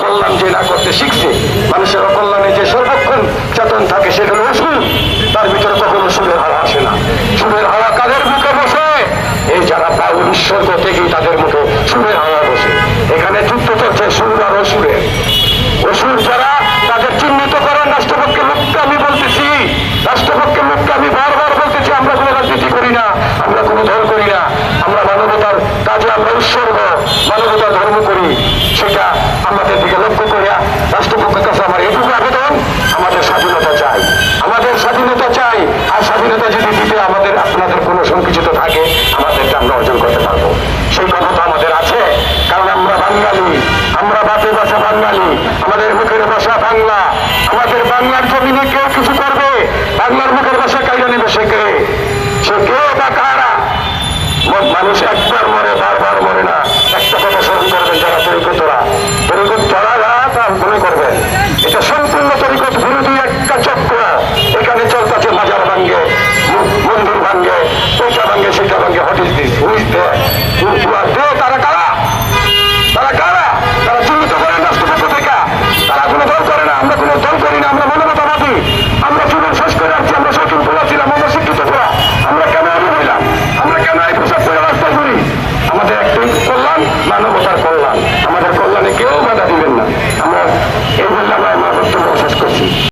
কল্যাণ যে না করতে শিখছে, মানুষের অকল্যাণে যে সর্বক্ষণ চেতন থাকে সেটা ওষুধ তার ভিতরে কখনো সুরের হাওয়া আসে না। সুরের হাওয়া কাদের মুখে বসে। এই যারা বায়ু নিঃসর্গ থেকেই তাদের মুখে বাঙালি আমরা বাপের বাসা বাঙালি, আমাদের মুখের ভাষা বাংলা। আমাদের বাংলার জমিনে কেউ কিছু করবে, বাংলার মুখের ভাষা কাইরা নেবে সে কে? সে কেউ বা কারা? মানুষ এক মানবতার